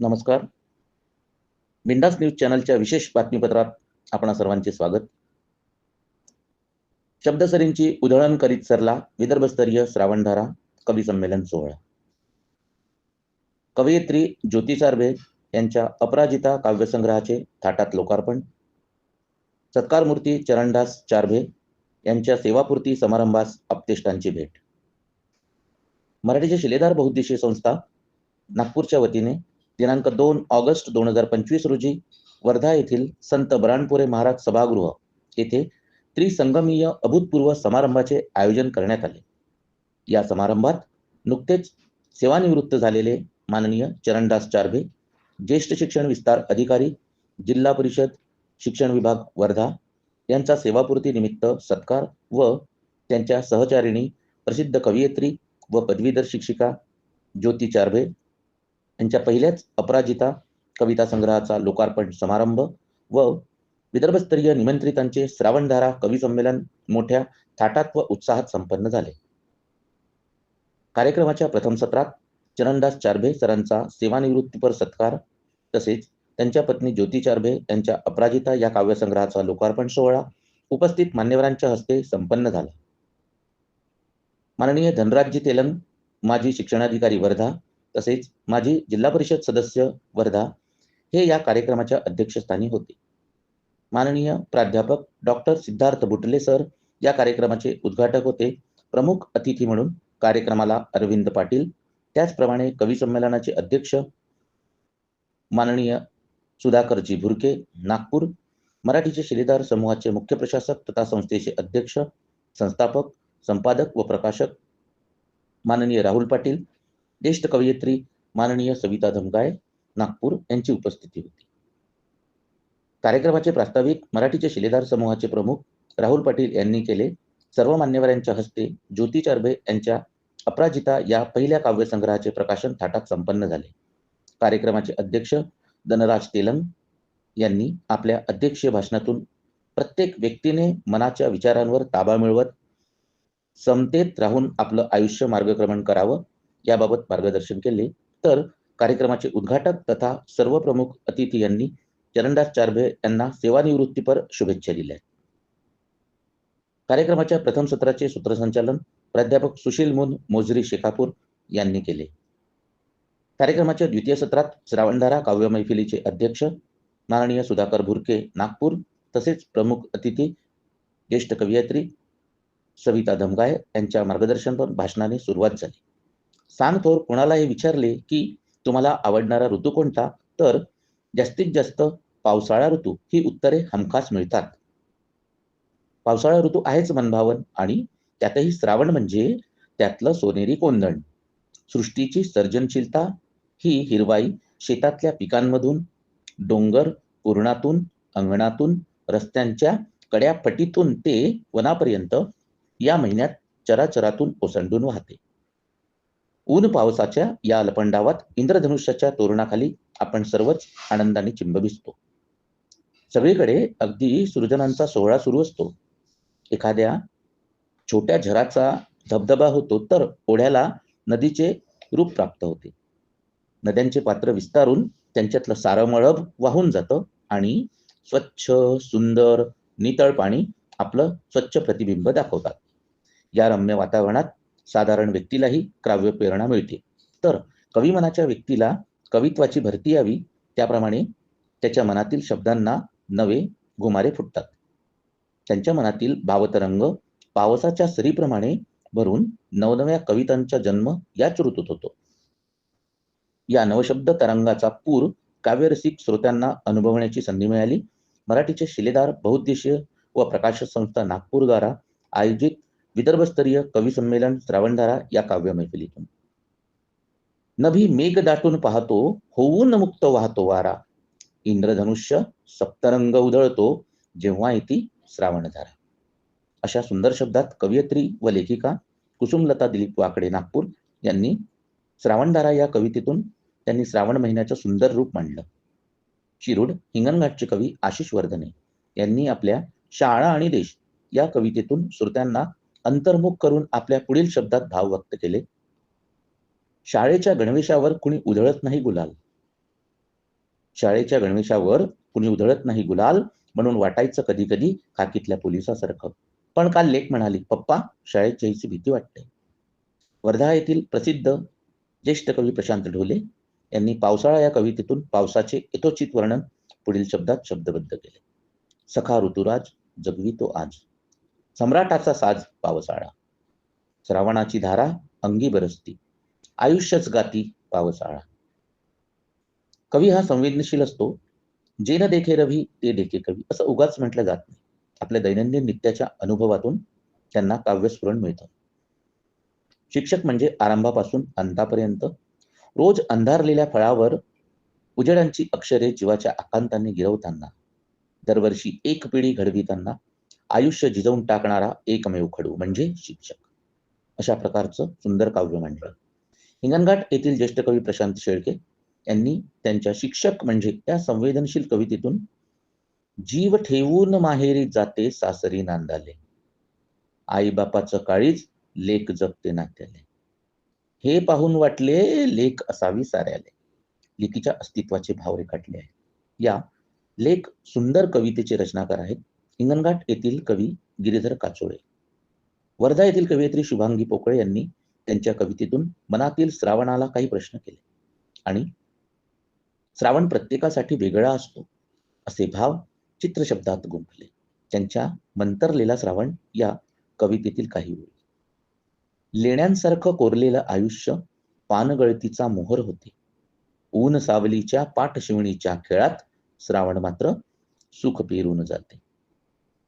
नमस्कार. बिंदास न्यूज चॅनलच्या विशेष बातमीपत्रात आपणा सर्वांचे स्वागत. शब्दसरींची उधळण करीत सरला विदर्भस्तरीय श्रावणधारा कवी संमेलन सोहळा. कवयित्री ज्योती चारभे यांच्या अपराजिता काव्यसंग्रहाचे थाटात लोकार्पण. सत्कारमूर्ती चरणदास चारभे यांच्या सेवापूर्ती समारंभास अपतेष्टांची भेट. मराठीचे शिलेदार बहुद्देशीय संस्था नागपूरच्या वतीने दिनांक दोन ऑगस्ट दोन हजार पंचवीस रोजी वर्धा येथील संत बराणपुरे महाराज सभागृह येथे त्रिसंगमीय अभूतपूर्व समारंभाचे आयोजन करण्यात आले. या समारंभात नुकतेच सेवानिवृत्त झालेले माननीय चरणदास चारभे ज्येष्ठ शिक्षण विस्तार अधिकारी जिल्हा परिषद शिक्षण विभाग वर्धा यांचा सेवापूर्ती निमित्त सत्कार व त्यांच्या सहचारिणी प्रसिद्ध कवयित्री व पदवीधर शिक्षिका ज्योती चारभे यांच्या पहिल्याच अपराजिता कविता संग्रहाचा लोकार्पण समारंभ व विदर्भस्तरीय निमंत्रितांचे श्रावणधारा कवी संमेलन मोठ्या थाटात व उत्साहात संपन्न झाले. कार्यक्रमाच्या प्रथम सत्रात चरणदास चारभे सरांचा सेवानिवृत्तीपर सत्कार तसेच त्यांच्या पत्नी ज्योती चारभे यांच्या अपराजिता या काव्यसंग्रहाचा लोकार्पण सोहळा उपस्थित मान्यवरांच्या हस्ते संपन्न झाला. माननीय धनराजजी तेलंग माजी शिक्षणाधिकारी वर्धा तसेच माजी जिल्हा परिषद सदस्य वर्धा हे या कार्यक्रमाच्या अध्यक्षस्थानी होते. माननीय प्राध्यापक डॉक्टर सिद्धार्थ बुटले सर या कार्यक्रमाचे उद्घाटक होते. प्रमुख अतिथी म्हणून कार्यक्रमाला अरविंद पाटील त्याचप्रमाणे कवी संमेलनाचे अध्यक्ष माननीय सुधाकरजी भुरके नागपूर मराठीचे शिलेदार समूहाचे मुख्य प्रशासक तथा संस्थेचे अध्यक्ष संस्थापक संपादक व प्रकाशक माननीय राहुल पाटील ज्येष्ठ कवयित्री माननीय सविता धमकाय नागपूर यांची उपस्थिती होती. कार्यक्रमाचे प्रास्ताविक मराठीचे शिलेदार समूहाचे प्रमुख राहुल पाटील यांनी केले. सर्व मान्यवरांच्या हस्ते ज्योती चारबे यांच्या अपराजिता या पहिल्या काव्यसंग्रहाचे प्रकाशन थाटात संपन्न झाले. कार्यक्रमाचे अध्यक्ष धनराज तेलंग यांनी आपल्या अध्यक्षीय भाषणातून प्रत्येक व्यक्तीने मनाच्या विचारांवर ताबा मिळवत समतेत राहून आपलं आयुष्य मार्गक्रमण करावं याबाबत मार्गदर्शन केले. तर कार्यक्रमाचे उद्घाटक तथा सर्व प्रमुख अतिथी यांनी चरणदास चारभे यांना सेवानिवृत्तीपर शुभेच्छा दिल्या. कार्यक्रमाच्या प्रथम सत्राचे सूत्रसंचालन प्राध्यापक सुशील मुन मोजरी शेखापूर यांनी केले. कार्यक्रमाच्या द्वितीय सत्रात श्रावणधारा काव्य मैफिलीचे अध्यक्ष माननीय सुधाकर भुरके नागपूर तसेच प्रमुख अतिथी ज्येष्ठ कवयित्री सविता धमगाय यांच्या मार्गदर्शनपर भाषणाने सुरुवात झाली. सांग थोर कोणालाही विचारले की तुम्हाला आवडणारा ऋतू कोणता? तर जास्तीत जास्त पावसाळा ऋतू ही उत्तरे हमखास मिळतात. पावसाळा ऋतू आहेच मनभावन आणि त्यातही श्रावण म्हणजे त्यातलं सोनेरी कोंदण. सृष्टीची सर्जनशीलता ही हिरवाई शेतातल्या पिकांमधून डोंगर पूर्णातून अंगणातून रस्त्यांच्या कड्या फटीतून ते वनापर्यंत या महिन्यात चराचरातून ओसंडून वाहते. ऊन पावसाच्या या अलपंडावात इंद्रधनुष्याच्या तोरणाखाली आपण सर्वच आनंदाने चिंब भिजतो. सगळीकडे अगदी सृजनांचा सोहळा सुरू असतो. एखाद्या छोट्या झराचा धबधबा होतो तर ओढ्याला नदीचे रूप प्राप्त होते. नद्यांचे पात्र विस्तारून त्यांच्यातलं सारं मळब वाहून जातं आणि स्वच्छ सुंदर नितळ पाणी आपलं स्वच्छ प्रतिबिंब दाखवतात. या रम्य वातावरणात साधारण व्यक्तीलाही काव्य प्रेरणा मिळते. तर कवी मनाच्या व्यक्तीला कवित्वाची भरती यावी त्याप्रमाणे त्याच्या मनातील शब्दांना नवे घुमारे फुटतात. त्यांच्या मनातील भावतरंग पावसाच्या सरीप्रमाणे भरून नवनव्या कवितांचा जन्म याच ऋतूत होतो. या नवशब्द तरंगाचा पूर काव्यरसिक श्रोत्यांना अनुभवण्याची संधी मिळाली. मराठीचे शिलेदार बहुउद्देशीय व प्रकाशक संस्था नागपूरद्वारा आयोजित विदर्भस्तरीय कवी संमेलन श्रावणधारा या काव्य मैफिलीतून नभी मेघ दाटून पाहतो होऊन मुक्त वाहतो वारा. इंद्रधनुष्य सप्तरंग उधळतो जेव्हा येते श्रावणधारा. अशा सुंदर शब्दात कवयित्री व लेखिका कुसुमलता दिलीप वाकडे नागपूर यांनी श्रावणधारा या कवितेतून त्यांनी श्रावण महिन्याचं सुंदर रूप मांडलं. शिरूड हिंगणघाटचे कवी आशिष वर्धने यांनी आपल्या शाळा आणि देश या कवितेतून श्रोत्यांना अंतर्मुख करून आपल्या पुढील शब्दात भाव व्यक्त केले. शाळेच्या गणवेशावर कुणी उधळत नाही गुलाल. शाळेच्या गणवेशावर कुणी उधळत नाही गुलाल म्हणून वाटायचं कधी कधी काकीतल्या पोलिसासारखं. पण काल लेख म्हणाली पप्पा शाळेत जायची भीती वाटते. वर्धा येथील प्रसिद्ध ज्येष्ठ कवी प्रशांत ढोले यांनी पावसाळा या कवितेतून पावसाचे यथोचित वर्णन पुढील शब्दात शब्दबद्ध केले. सखा ऋतुराज जगवी तो आज. सम्राटाचा साज पावसाळा. श्रावणाची धारा अंगी बरसती. आयुष्यच गाती पावसाळा. कवी हा संवेदनशील असतो. जे न देखे रवी ते देखे कवी असं उगाच म्हटलं जात नाही. आपल्या दैनंदिन नित्याच्या अनुभवातून त्यांना काव्यस्फुरण मिळतं. शिक्षक म्हणजे आरंभापासून अंतापर्यंत. रोज अंधारलेल्या फळावर उजेडांची अक्षरे जीवाच्या आकांताने गिरवताना. दरवर्षी एक पिढी घडविताना आयुष्य जिजवून टाकणारा एकमेव खडू म्हणजे शिक्षक. अशा प्रकारचं सुंदर काव्य मांडलं हिंगणघाट येथील ज्येष्ठ कवी प्रशांत शेळके यांनी त्यांच्या शिक्षक म्हणजे त्या संवेदनशील कवितेतून जीव ठेवून माहेरी जाते सासरी नांदाले. आई बापाचं काळीच लेख जगते नात्याले. हे पाहून वाटले लेख असावी साऱ्याले. लिखीच्या अस्तित्वाचे भाव रेखाटले आहेत. या लेख सुंदर कवितेचे रचनाकार आहेत हिंगणघाट येथील कवी गिरीधर काचोळे. वर्धा येथील कवयित्री शुभांगी पोकळे यांनी त्यांच्या कवितेतून मनातील श्रावणाला काही प्रश्न केले. आणि श्रावण प्रत्येकासाठी वेगळा असतो असे भाव चित्रशब्दात गुंफले. त्यांच्या मंतरलेला श्रावण या कवितेतील काही ओळी. लेण्यांसारखं कोरलेलं आयुष्य पानगळतीचा मोहर होते. ऊन सावलीच्या पाठशिवणीच्या खेळात श्रावण मात्र सुख पेरून जाते.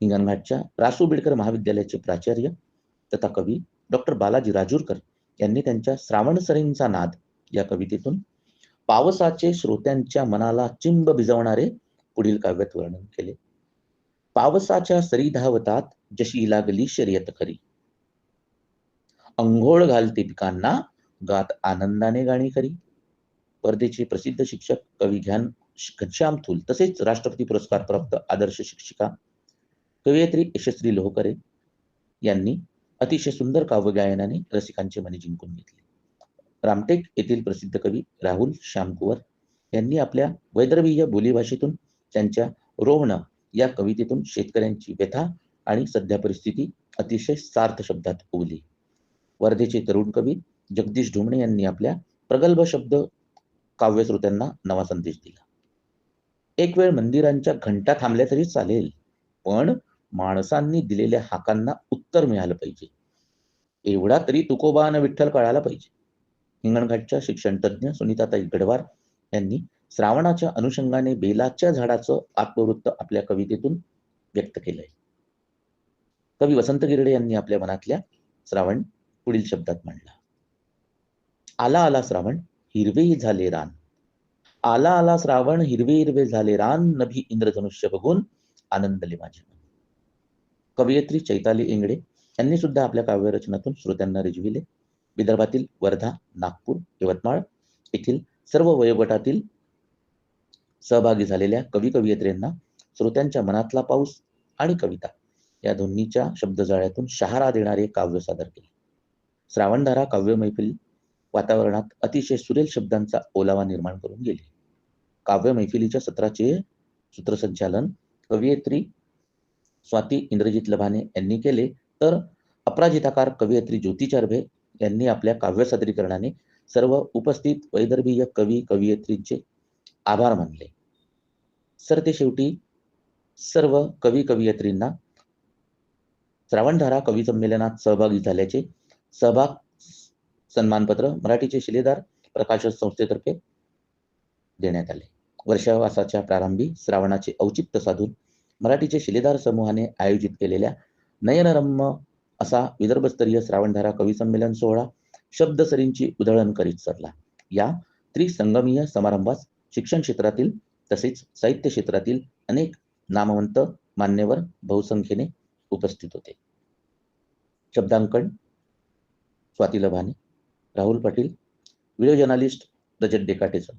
हिंगणघाटच्या रासू बिडकर महाविद्यालयाचे प्राचार्य तथा कवी डॉक्टर बालाजी राजूरकर यांनी त्यांच्या श्रावण सरींचा नाद या कवितेतून पावसाचे श्रोत्यांच्या मनाला चिंब भिजवणारे पुढील काव्यात वर्णन केले. पावसाच्या सरी धावतात जशी लागली शर्यत खरी. अंघोळ घालते पिकांना गात आनंदाने गाणी खरी. वर्धेचे प्रसिद्ध शिक्षक कवी घ्यान घनश्याम थुल तसेच राष्ट्रपती पुरस्कार प्राप्त आदर्श शिक्षिका कवयित्री यशस्वी लोहकरे यांनी अतिशय सुंदर काव्यगायनाने रसिकांचे मने जिंकून घेतले. रामटेक येथील प्रसिद्ध कवी राहुल श्यामकुवर यांनी आपल्या वैदर्भीय बोलीभाषेतून त्यांच्या रोवण या कवितेतून शेतकऱ्यांची व्यथा आणि सध्या परिस्थिती अतिशय सार्थ शब्दात ओवली वर्धेचे तरुण कवी जगदीश ढोमणे यांनी आपल्या प्रगल्भ शब्द काव्यश्रोत्यांना नवा संदेश दिला. एक वेळ मंदिरांच्या घंटा थांबल्या तरी चालेल पण माणसांनी दिलेल्या हाकांना उत्तर मिळालं पाहिजे. एवढा तरी तुकोबान विठ्ठल कळाला पाहिजे. हिंगणघाटच्या शिक्षणतज्ञ सुनीताताई गडवार यांनी श्रावणाच्या अनुषंगाने बेलाच्या झाडाचं आत्मवृत्त आपल्या कवितेतून व्यक्त केलंय. कवी वसंत गिरडे यांनी आपल्या मनातल्या श्रावण पुढील शब्दात मांडला. आला आला श्रावण हिरवे झाले रान. आला आला श्रावण हिरवे हिरवे झाले रान नभी इंद्रधनुष्य बघून आनंदले माझे कवयित्री चैताली इंगडे यांनी सुद्धा आपल्या काव्यरचनातून श्रोत्यांना रिजविले. विदर्भातील वर्धा नागपूर यवतमाळ येथील सर्व वयोगटातील सहभागी झालेल्या कवी कवयित्रींना श्रोत्यांच्या मनातला पाऊस आणि कविता या दोन्हीच्या शब्दजाळ्यातून शहारा देणारे काव्य सादर केले. श्रावणधारा काव्य मैफिल वातावरणात अतिशय सुरेल शब्दांचा ओलावा निर्माण करून गेली. काव्य मैफिलीच्या सत्राचे सूत्रसंचालन कवयित्री स्वाती इंद्रजित लभाने यांनी केले. तर अपराजिताकार कवयित्री ज्योती चारभे यांनी आपल्या काव्य सादरीकरणाने सर्व उपस्थित वैदर्भीय कवी कवयित्रींचे आभार मानले. सर ते शेवटी सर्व कवी कवयित्रींना श्रावणधारा कवी संमेलनात सहभागी झाल्याचे सहभाग सन्मानपत्र मराठीचे शिलेदार प्रकाशन संस्थेतर्फे देण्यात आले. वर्षावासाच्या प्रारंभी श्रावणाचे औचित्य साधून मराठीचे शिलेदार समूहाने आयोजित केलेल्या नयनरम्य असा विदर्भस्तरीय श्रावणधारा कवी संमेलन सोहळा शब्दसरींची उधळण करीत सरला. या त्रिसंगमीय समारंभास शिक्षण क्षेत्रातील तसेच साहित्य क्षेत्रातील अनेक नामवंत मान्यवर बहुसंख्येने उपस्थित होते. शब्दांकन स्वाती लभाने राहुल पाटील व्हिडिओ जर्नालिस्ट रजत डेकाटेचं.